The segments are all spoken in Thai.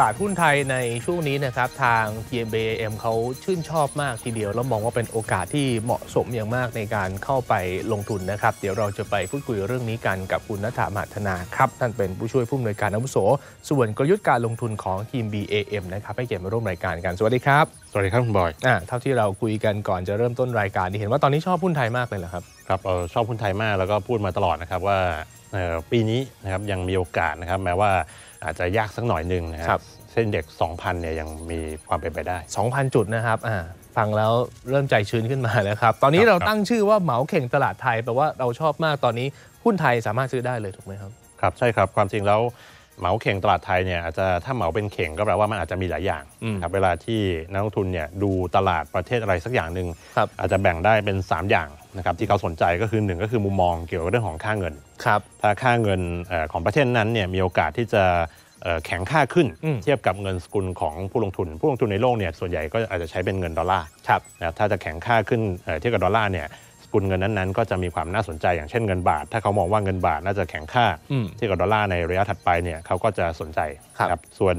ลาดหุ้นไทยในช่วงนี้นะครับทาง TMBAM เขาชื่นชอบมากทีเดียว แล้วมองว่าเป็นโอกาสที่เหมาะสมอย่างมากในการเข้าไปลงทุนนะครับ เดี๋ยวเราจะไปพูดคุยเรื่องนี้กันกับคุณนัฐามหัฒนาครับ ท่านเป็นผู้ช่วยผู้อำนวยการอาวุโส ส่วนกลยุทธ์การลงทุนของทีม BAM นะครับให้เกียรติมาร่วมรายการกัน สวัสดีครับ สวัสดีครับคุณบอยอ่าเท่าที่เราคุยกันก่อนจะเริ่มต้นรายการนี่เห็นว่าตอนนี้ชอบหุ้นไทยมากเลยเหรอครับครับเอ่อชอบหุ้นไทยมากแล้วก็พูดมาตลอดนะครับว่าเอ่อปีนี้นะครับยังมีโอกาสนะครับแม้ว่า อาจจะยากสักหน่อยหนึ่งนะคครัรับบเส้นเด็ก 2,000เนี่ยยังมีความเป็นไปได้ 2,000 จุดนะครับอ่าฟังแล้วเริ่มใจชื้นขึ้นมาแล้วครับ ตอนนี้ครับเราตั้งชื่อว่าเหมาเข่งตลาดไทยแปลว่าเราชอบมากตอนนี้หุ้นไทยสามารถซื้อได้เลยถูกไหมครับครับใช่ครับความจริงแล้วเหมาเข่งตลาดไทยเนี่ยอาจจะถ้าเหมาเป็นเข่งก็แปลว่ามันอาจจะมีหลายอย่างอืมครับเวลาที่นักลงทุนเนี่ยดูตลาดประเทศอะไรสักอย่างหนึ่งครับอาจจะแบ่งได้เป็น 3 อย่าง นะครับที่เขาสนใจก็คือหนึ่งก็คือมุมมองเกี่ยวกับเรื่องของค่าเงิน ครับ ถ้าค่าเงินเอ่อของประเทศนั้นเนี่ยมีโอกาสที่จะเอ่อแข็งค่าขึ้น อืม เทียบกับเงินสกุลของผู้ลงทุน ผู้ลงทุนในโลกเนี่ยส่วนใหญ่ก็อาจจะใช้เป็นเงินดอลลาร์ ครับ นะครับถ้าจะแข็งค่าขึ้นเอ่อเทียบกับดอลลาร์เนี่ยส กุลเงินนั้นๆ ก็จะมีความน่าสนใจอย่างเช่นเงินบาท ถ้าเขามองว่าเงินบาทน่าจะแข็งค่าอืมเทียบกับดอลลาร์ในระยะถัดไปเนี่ยเขาก็จะสนใจครับนะส่วน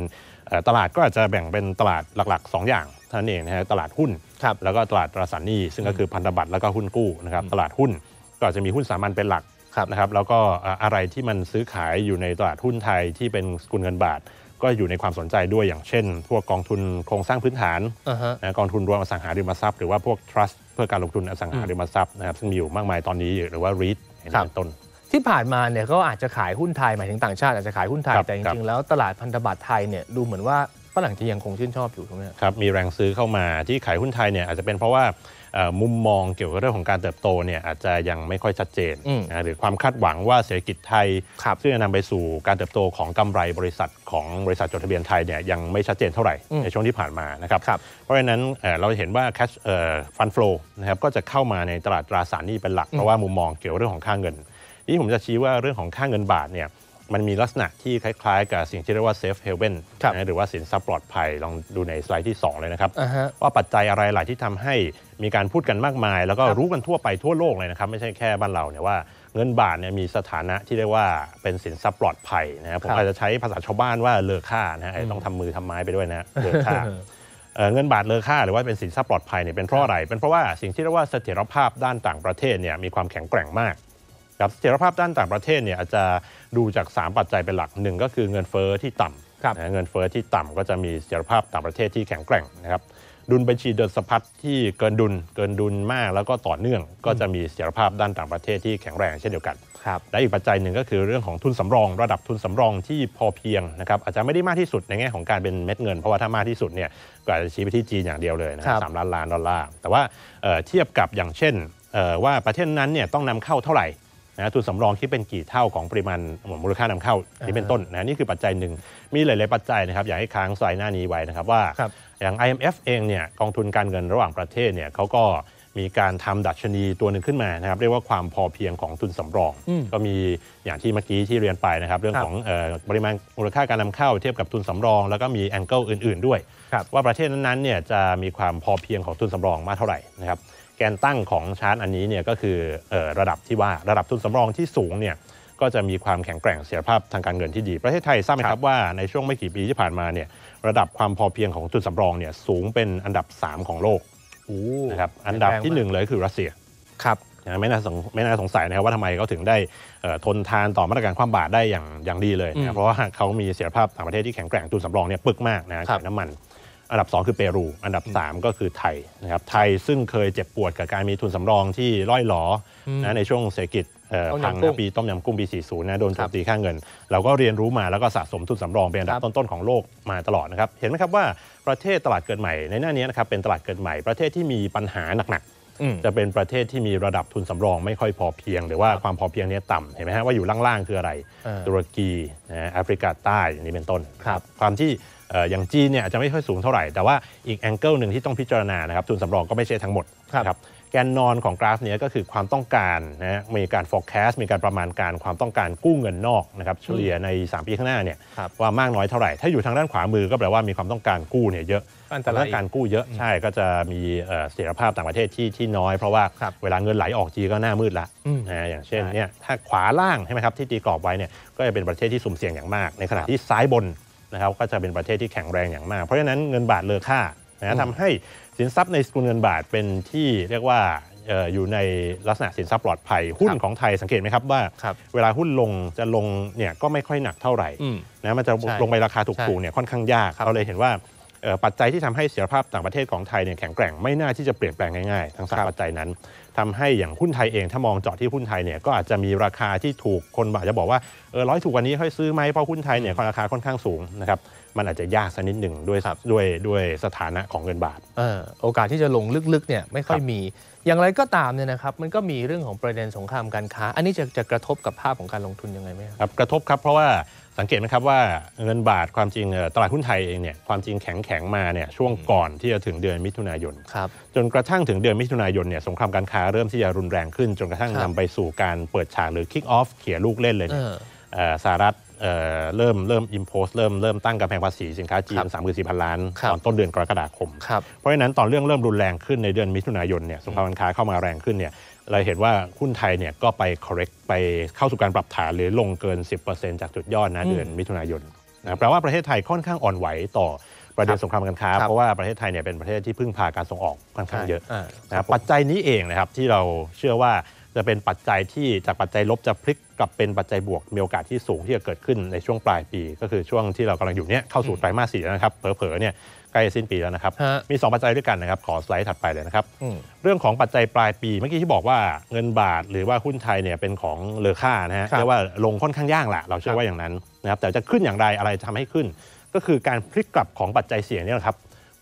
เอ่อตลาดก็อาจจะแบ่งเป็นตลาดหลัก ๆ 2 อย่างเท่านั้นเองนะฮะตลาดหุ้นครับแล้วก็ตลาดตราสารหนี้ซึ่งก็คือพันธบัตรแล้วก็หุ้นกู้นะครับตลาดหุ้นก็อาจจะมีหุ้นสามัญเป็นหลักครับนะครับแล้วก็เอ่ออะไรที่มันซื้อขายอยู่ในตลาดหุ้นไทยที่เป็นสกุลเงินบาท ก็อยู่ในความสนใจด้วยอย่างเช่น พวกกองทุนโครงสร้างพื้นฐานอ่าฮะนะกองทุนรวมอสังหาริมทรัพย์หรือว่าพวก trust เพื่อการลงทุนอสังหาริมทรัพย์นะครับซึ่งมีอยู่มากมายตอนนี้หรือว่า REIT อย่างครันี้บเป็นต้นที่ผ่านมาเนี่ยก็อาจจะขายหุ้นไทยหมายถึงต่างชาติอาจจะขายหุ้นไทยครับแต่จครัริงบๆแล้วตลาดพันธบัตรไทยเนี่ยดูเหมือนว่าฝรั่งจะยังคงชื่นชอบอยู่ถูกไหมครับครับมีแรงซื้อเข้ามาที่ขายหุ้นไทยเนี่ยอาจจะเป็นเพราะว่าเอ่อ มุมมองเกี่ยวกับเรื่องของการเติบโตเนี่ยอาจจะยังไม่ค่อยชัดเจนอืมนะหรือความคาดหวังว่าเศรษฐกิจไทยครับซึ่งจะนำไปสู่การเติบโตของกำไรบริษัทของบริษัทจดทะเบียนไทยเนี่ยยังไม่ชัดเจนเท่าไหร่อืมในช่วงที่ผ่านมานะครับครับเพราะฉะนั้นเอ่อเราเห็นว่า cash ฟัน flow นะครับก็จะเข้ามาในตลาดตราสารหนี้เป็นหลักเพราะว่ามุมมองเกี่ยวกับเรื่องของค่าเงิน นี่ผมจะชี้ว่าเรื่องของค่าเงินบาทเนี่ย มันมีลักษณะที่คล้ายๆ กับสิ่งที่เรียกว่า safe haven ครับนะหรือว่าสินทรัพย์ปลอดภัย ลองดูในสไลด์ที่ 2 เลยนะครับอ่าฮะว่าปัจจัยอะไรหลายที่ทำให้มีการพูดกันมากมาย แล้วก็ครับรู้กันทั่วไปทั่วโลกเลยนะครับ ไม่ใช่แค่บ้านเราเนี่ยว่าเงินบาทเนี่ยมีสถานะที่เรียกว่าเป็นสินทรัพย์ปลอดภัยนะครับผมครับอาจจะใช้ภาษาชาวบ้านว่าเลอค่านะฮะอาจจะต้องทำมือทำไม้ไปด้วยนะฮะเลอค่าเอ่อเงินบาทเลอค่าหรือว่าเป็นสินทรัพย์ปลอดภัยเนี่ยเป็นเพราะอะไร เป็นเพราะว่าสิ่งที่เรียกว่าเสถียรภาพด้านต่างประเทศเนี่ยมีความแข็งแกร่งมาก ครับเสถียรภาพด้านต่างประเทศเนี่ยอาจจะดูจาก 3 ปัจจัยเป็นหลักหนึ่งก็คือเงินเฟ้อที่ต่ำครับนะเงินเฟ้อที่ต่ำก็จะมีเสถียรภาพต่างประเทศที่แข็งแกร่งนะครับดุลบัญชีเดินสะพัดที่เกินดุลเกินดุลมากแล้วก็ต่อเนื่อง ก็จะมีเสถียรภาพด้านต่างประเทศที่แข็งแรงเช่นเดียวกันครับและอีกปัจจัยหนึ่งก็คือเรื่องของทุนสำรอง ระดับทุนสำรองที่พอเพียงนะครับอาจจะไม่ได้มากที่สุดในแง่ของการเป็นเม็ดเงิน เพราะว่าถ้ามากที่สุดเนี่ยก็อาจจะชี้ไปที่จีนอย่างเดียวเลยนะคครัรับบสามล้านล้านดอลลาร์แต่ว่าเอ่อเทียบกับอย่างเช่นเอ่อว่าประเทศนั้นเนี่ยต้องนำเข้าเท่าไหร่ นะทุนสำรองที่เป็นกี่เท่าของปริมาณมูลค่านำเข้านี่เป็นต้นนะนี่คือปัจจัยหนึ่งมีหลาย ๆ ปัจจัยนะครับอยากให้ค้างสไลด์หน้านี้ไว้นะครับว่าครับอย่าง IMF เองเนี่ยกองทุนการเงินระหว่างประเทศเนี่ยเขาก็มีการทำดัชนีตัวหนึ่งขึ้นมานะครับเรียกว่าความพอเพียงของทุนสำรองอืมก็มีอย่างที่เมื่อกี้ที่เรียนไปนะครับ เรื่องครับของเออปริมาณมูลค่าการนำเข้าเทียบกับทุนสำรอง แล้วก็มีแองเกิลอื่น ๆ ด้วยครับว่าประเทศนั้นๆเนี่ยจะมีความพอเพียงของทุนสำรองมากเท่าไหร่นะครับ แกนตั้งของชาร์ตอันนี้เนี่ยก็คือเออระดับที่ว่าระดับทุนสำรองที่สูงเนี่ยก็จะมีความแข็งแกร่งเสถียรภาพทางการเงินที่ดี ประเทศไทยทราบไหมครับว่าในช่วงไม่กี่ปีที่ผ่านมาเนี่ยระดับความพอเพียงของทุนสำรองเนี่ยสูงเป็นอันดับ 3 ของโลกโอ้นะครับอันดับที่หนึ่งเลยคือรัสเซียครับนะไม่น่าสงไม่น่าสงสัยนะครับว่าทำไมเขาถึงได้เอ่อทนทานต่อมาตรการความบาตรได้อย่างอย่างดีเลยอืนะมเพราะว่าเขามีเสถียรภาพต่างประเทศที่แข็งแกร่งทุนสำรองเนี่ยปึกมากนะครัจาบกน้ำมัน อันดับ 2 คือเปรู อันดับ 3 ก็คือไทยนะครับไทยซึ่งเคยเจ็บปวดกับการมีทุนสำรองที่ร่อยหลออมนะในช่วงเศรษฐกิจเอ่อต้มยำพังกุ้นะงปีต้มยำกุ้งปี 40 นะโดนโจครัมบตีค่าเงิน เราก็เรียนรู้มาแล้วก็สะสมทุนสำรองเป็นอันดัครับบต้นๆของโลกมาตลอดนะครับ เห็นไหมครับว่าประเทศตลาดเกิดใหม่ในหน้านี้นะครับเป็นตลาดเกิดใหม่ประเทศที่มีปัญหาหนักๆอืมจะเป็นประเทศที่มีระดับทุนสำรองไม่ค่อยพอเพียง หรือว่าความพอเพียงเนี้ต่ำเห็นไหมฮะว่าอยู่ล่างๆคืออะไรเออตุรกีนะฮะแอฟริกาใต้อย่างนี้เป็นต้นครับความที่เอ่ออย่างจีนเนี่ยอาจจะไม่ค่อยสูงเท่าไหร่ แต่ว่าอีกแองเกิลหนึ่งที่ต้องพิจารณานะครับทุนสำรองก็ไม่ใช่ทั้งหมดครับนะแกนนอนของกราฟเนี้ยก็คือความต้องการนะฮะมีการ forecast มีการประมาณการความต้องการกู้เงินนอกนะครับเฉลี่ยใน 3 ปีข้างหน้าเนี่ยครับว่ามากน้อยเท่าไหร่ ถ้าอยู่ทางด้านขวามือก็แปลว่ามีความต้องการกู้เนี่ยเยอะอันตแต่รายถ้าการกู้เยอะใช่ก็จะมีเอ่อเสถียรภาพต่างประเทศที่ที่น้อยเพราะว่าครับเวลาเงินไหลออกจีก็หน้ามืดละอืมนะอย่างเช่นใช่เนี่ยถ้าขวาล่างใช่ไหมครับที่ตีกรอบไว้เนี่ยก็จะเป็นประเทศที่สุ่มเสี่ยงอย่างมาก ในขณะครับที่ซ้ายบน นะครับก็จะเป็นประเทศที่แข็งแรงอย่างมาก เพราะฉะนั้นเงินบาทเลอค่าอืนะมทำให้สินทรัพย์ในสกุลเงินบาทเป็นที่เรียกว่าเอ่ออยู่ในลักษณะสินทรัพย์ปลอดภัยหุ้นของไทยสังเกตไหมครับว่าครับเวลาหุ้นลงจะลงเนี่ยก็ไม่ค่อยหนักเท่าไหร่อืมนะมันจะใช่ลงไปราคาใช่ถูกๆเนี่ยค่อนข้างยากครับเราเลยเห็นว่าเอ่อปัจจัยที่ทำให้เสถียรภาพต่างประเทศของไทยเนี่ยแข็งแกร่งไม่น่าที่จะเปลี่ยนแปลงง่ายๆ ทั้งสามครับปัจจัยนั้น ทำให้อย่างหุ้นไทยเองถ้ามองเจาะที่หุ้นไทยเนี่ยก็อาจจะมีราคาที่ถูกคนอาจจะบอกว่าเออร้อยถูกกว่านี้ค่อยซื้อไหมเพราะหุ้นไทยเนี่ยราคาค่อนข้างสูงนะครับมันอาจจะยากสักนิดหนึ่งด้วยด้วยด้วยสถานะของเงินบาทเออโอกาสที่จะลงลึกๆเนี่ยไม่ค่อยครับมี อย่างไรก็ตามเนี่ยนะครับมันก็มีเรื่องของประเด็นสงครามการค้า อันนี้จะจะกระทบกับภาพของการลงทุนยังไงไหมครับครับกระทบครับเพราะว่า สังเกตไหมครับว่าเงินบาทความจริงเอ่อตลาดหุ้นไทยเองเนี่ยความจริงแข็งแข็งๆมาเนี่ยช่วงก่อนที่จะถึงเดือนมิถุนายนครับจนกระทั่งถึงเดือนมิถุนายนเนี่ยสงครามการค้าเริ่มที่จะรุนแรงขึ้น จนกระทั่งครับนำไปสู่การเปิดฉากหรือ kick off เขี่ยลูกเล่นเลยเอเนี่ยอเอ่อสหรัฐเอ่อเริ่มเริ่ม impose เริ่มเริ่มตั้งกำแพงภาษีสินค้าจีครันบสามหมื่นสี่พันล้านครับตอนต้นเดือนกรกฎาคมครับเพราะฉะนั้นตอนเรื่องเริ่มรุนแรงขึ้นในเดือนมิถุนายนเนี่ยสงครามการค้าเข้ามาแรงขึ้นเนี่ย เราเห็นว่าหุ้นไทยเนี่ยก็ไป correct ไปเข้าสู่การปรับฐานหรือลงเกิน 10%จากจุดยอดนะอืมเดือนมิถุนายนนะครับแปลว่าประเทศไทยค่อนข้างอ่อนไหวต่อประเด็นสงครามการค้าครับเพราะว่าประเทศไทยเนี่ยเป็นประเทศที่พึ่งพาการส่งออกค่อนข้างเยอะอ่านะครับปัจจัยนี้เองนะครับที่เราเชื่อว่าจะเป็นปัจจัยที่จากปัจจัยลบจะพลิกกลับเป็นปัจจัยบวกมีโอกาสที่สูงที่จะเกิดขึ้นในช่วงปลายปี ก็คือช่วงที่เรากำลังอยู่เนี้ยเข้าสู่ไตรมาสสี่แล้วนะครับเผลอๆเนี่ย ใกล้จะสิ้นปีแล้วนะครับ ฮะ มี 2 ปัจจัยด้วยกันนะครับ ขอสไลด์ถัดไปเลยนะครับ อืม เรื่องของปัจจัยปลายปีเมื่อกี้ที่บอกว่าเงินบาทหรือว่าหุ้นไทยเนี่ยเป็นของเลอค่านะฮะครับเรียกว่าลงค่อนข้างยากแหละเราเชื่ครัอบว่าอย่างนั้นนะครับแต่จะขึ้นอย่างไรอะไรทำให้ขึ้น ก็คือการพลิกกลับของปัจจัยเสี่ยงเนี่ยแหละครับ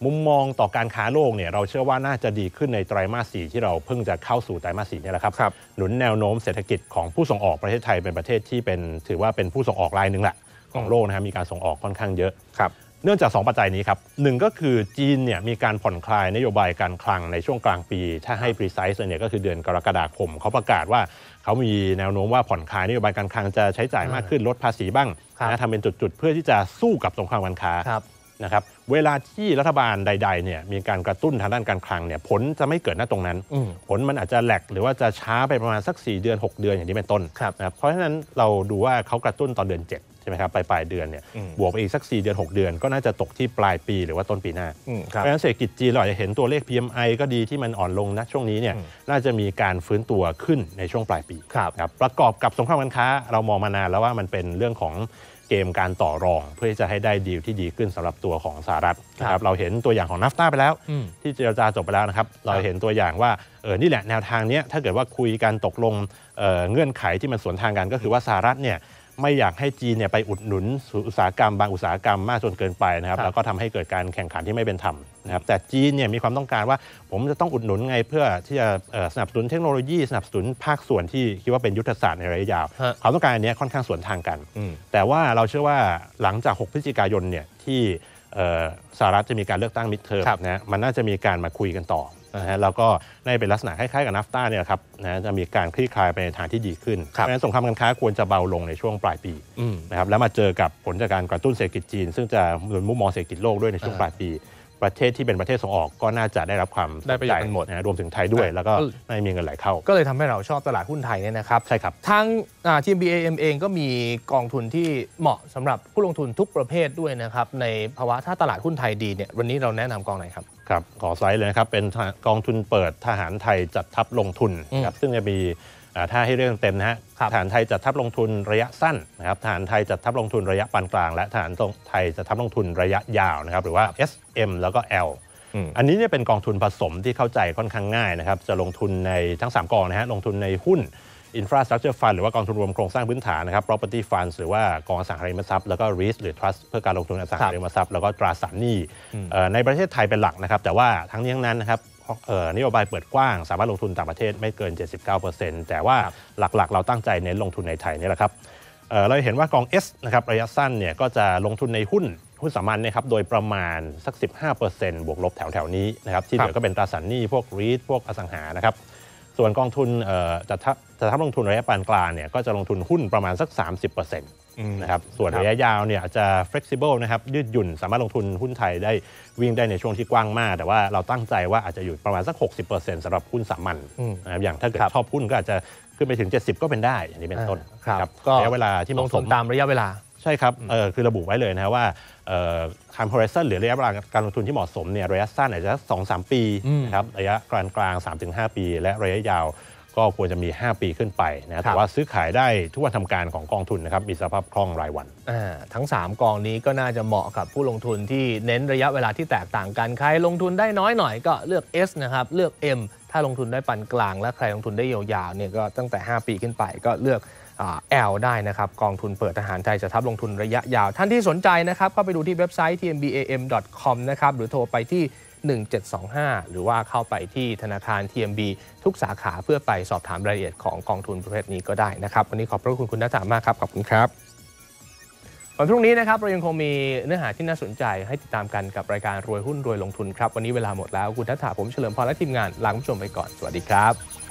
มุมมองต่อการค้าโลกเนี่ยเราเชื่อว่าน่าจะดีขึ้นในไตรมาสสี่ที่เราเพิ่งจะเข้าสู่ไตรมาสสี่เนี่ยแหละครับครับ หนุนแนวโน้มเศรษฐกิจของผู้ส่งออกประเทศไทยเป็นประเทศที่เป็นถือว่าเป็นผู้ส่งออกรายหนึ่งแหละของโลกนะครับมีการส่งออกค่อนข้างเยอะ ครับ เนื่องจาก 2 ปัจจัยนี้ครับหนึ่งก็คือจีนเนี่ยมีการผ่อนคลายนโยบายการคลังในช่วงกลางปี ถ้าให้ precise เลยเนี่ยก็คือเดือนกรกฎาคม เขาประกาศว่าเขามีแนวโน้มว่าผ่อนคลายนโยบายการคลังจะใช้จ่ายมากขึ้นลดภาษีบ้างครับนะทำเป็นจุดๆ เพื่อที่จะสู้กับสงครามการค้าครับนะครับเวลาที่รัฐบาลใดๆเนี่ยมีการกระตุ้นทางด้านการคลังเนี่ยผลจะไม่เกิดณตรงนั้นอืมผลมันอาจจะแหลกหรือว่าจะช้าไปประมาณสัก 4 เดือน 6 เดือนอย่างนี้เป็นต้นครับนะครับเพราะฉะนั้นเราดูว่าเขากระตุ้นตอนเดือน 7 ใช่ไหมครับปลายปลายๆเดือนเนี่ยอืมบวกไปอีกสัก 4 เดือน 6 เดือน ก็น่าจะตกที่ปลายปีหรือว่าต้นปีหน้าอืมคเพรับราะฉะนั้นเศรษฐกิจจีนเราอาจจะเห็นตัวเลข PMI ก็ดีที่มันอ่อนลงนะช่วงนี้เนี่ยอืมน่าจะมีการฟื้นตัวขึ้นในช่วงปลายปีครับครับประกอบกับสงครามการค้าเรามองมานานแล้วว่ามันเป็นเรื่องของเกมการต่อรองเพื่อที่จะให้ได้ดีลที่ดีขึ้นสำหรับตัวของสหรัฐนะคครัรับบเราเห็นตัวอย่างของนัฟตาไปแล้วอืมที่เจรจาจบไปแล้วนะครับ เราเห็นตัวอย่างว่าเออนี่แหละแนวทางเนี้ยถ้าเกิดว่าคุยกันตกลงเอ่อเงื่อนไขที่มันสวนทางกันก็คือว่าสหรัฐเนี่ย ไม่อยากให้จีนเนี่ยไปอุดหนุนอุตสาหกรรมบางอุตสาหกรรมมากจนเกินไปนะครับครับแล้วก็ทำให้เกิดการแข่งขันที่ไม่เป็นธรรมนะครับแต่จีนเนี่ยมีความต้องการว่า ผมจะต้องอุดหนุนไงเพื่อที่จะเอ่อสนับสนุนเทคโนโลยีสนับสนุนภาคส่วนที่คิดว่าเป็นยุทธศาสตร์ในระยะยาวฮะความต้องการอันเนี้ยค่อนข้างสวนทางกันอืมแต่ว่าเราเชื่อว่าหลังจาก 6 พฤศจิกายนเนี่ยที่เอ่อสหรัฐจะมีการเลือกตั้งมิดเทอมครับนะมันน่าจะมีการมาคุยกันต่อ นะฮะแล้วก็ในเป็นลักษณะคล้ายๆกับนัฟตาเนี่ยครับนะจะมีการคลี่คลายไปในทางที่ดีขึ้นเพครับราะฉะนั้นสงครามการค้าควรจะเบาลงในช่วงปลายปีอืมนะครับแล้วมาเจอกับผลจากการกระตุ้นเศรษฐกิจจีน ซึ่งจะหนุนมุมมองเศรษฐกิจโลกด้วยในช่วงอ่าปลายปี ประเทศที่เป็นประเทศส่งออกก็น่าจะได้รับความได้ประโยชน์กันหมดสใจนะรวมถึงไทยด้วยอ่าแล้วก็เออไม่มีเงินไหลเข้า ก็เลยทำให้เราชอบตลาดหุ้นไทยเนี่ยนะครับใช่ครับทางทีม BAM เองก็มีกองทุนที่เหมาะสำหรับผู้ลงทุนทุกประเภทด้วยนะครับในภาวะถ้าตลาดหุ้นไทยดีเนี่ยวันนี้เราแนะนำกองไหนครับครับขอไซส์เลยนะครับเป็นกองทุนเปิดทหารไทยจัดทัพลงทุนนะครับซึ่งจะมีอ่า ถ้าให้เรื่องเต็มนะฮะครับทหารไทยจัดทัพลงทุนระยะสั้นนะครับทหารไทยจัดทัพลงทุนระยะปานกลาง และทหารไทยจัดทัพลงทุนระยะยาวนะครับหรือว่า SM แล้วก็ L อืมอันนี้เนี่ยเป็นกองทุนผสมที่เข้าใจค่อนข้างง่ายนะครับจะลงทุนในทั้ง 3 กองนะฮะลงทุนในหุ้น Infrastructure Fund หรือว่ากองทุนรวมโครงสร้างพื้นฐานนะครับ Property Funds หรือว่ากองอสังหาริมทรัพย์แล้วก็ REIT หรือ Trust เพื่อการลงทุนอสังหาริมทรัพย์แล้วก็ตราสารหนี้เอ่อในประเทศไทยเป็นหลักนะครับแต่ว่าทั้งนี้ทั้งนั้นนะครับเอ่อ นโยบายเปิดกว้าง สามารถลงทุนต่างประเทศไม่เกิน 79%แต่ว่าหลักๆ เราตั้งใจเน้นลงทุนในไทยนี่แหละครับเอ่อเราเห็นว่ากอง S นะครับระยะสั้นเนี่ยก็จะลงทุนในหุ้นหุ้นสามัญนะครับโดยประมาณสัก 15%บวกลบแถวแถวๆนี้นะครับที่เหลือก็เป็นตราสารหนี้พวก REIT พวกอสังหานะครับส่วนกองทุนเอ่อจัดทับจัดทับลงทุนระยะปานกลางเนี่ยก็จะลงทุนหุ้นประมาณสัก 30%นะครับส่วนครับระยะยาวเนี่ยอาจจะ flexible นะครับยืดหยุ่นสามารถลงทุนหุ้นไทยได้วิ่งได้ในช่วงที่กว้างมาก แต่ว่าเราตั้งใจว่าอาจจะอยู่ประมาณสัก 60%สำหรับหุ้นสามัญอืมนะครับอย่างถ้าเกิดครับชอบหุ้นก็อาจจะขึ้นไปถึง 70 ก็เป็นได้อย่างนี้เป็นต้นครับครับก็ระยะเวลาที่เหลงมาะสทุนมตามระยะเวลาใช่ครับเออคือระบุไว้เลยนะว่าเอ่อ time horizon หรือระยะเวลาการลงทุนที่เหมาะสมเนี่ยระยะสั้นอาจจะสองสามปีอืมนะครับระยะกลางกลางๆ3-5ปี และระยะยาว ก็ควรจะมี 5 ปีขึ้นไปนะครัแต่บว่าซื้อขายได้ทุกวันทำการของกองทุนนะครับมีสภาพคล่องรายวันอ่าทั้ง 3 กองนี้ก็น่าจะเหมาะกับผู้ลงทุนที่เน้นระยะเวลาที่แตกต่างกันใครลงทุนได้น้อยหน่อยก็เลือก S นะครับเลือก M ถ้าลงทุนได้ปานกลาง และใครลงทุนได้ยาวๆเนี่ยก็ตั้งแต่ 5 ปีขึ้นไปก็เลือกอ่า L ได้นะครับ กองทุนเปิดทหารไทยจะทับลงทุนระยะยาว ท่านที่สนใจนะครับ ก็ไปดูที่เว็บไซต์ tmbam.com นะครับ หรือโทรไปที่ 1725 หรือว่าเข้าไปที่ธนาคาร TMB ทุกสาขาเพื่อไปสอบถามรายละเอียดของกองทุนประเภทนี้ก็ได้นะครับวันนี้ขอบพระคุณคุณนัทธามากครับขอบคุณครับวันพรุ่งนี้นะครับเรายังคงมีเนื้อหาที่น่าสนใจให้ติดตามกันกับรายการรวยหุ้นรวยลงทุนครับวันนี้เวลาหมดแล้วคุณนัทธาผมเฉลิมพรและทีมงานลาคุณผู้ชมไปก่อนสวัสดีครับ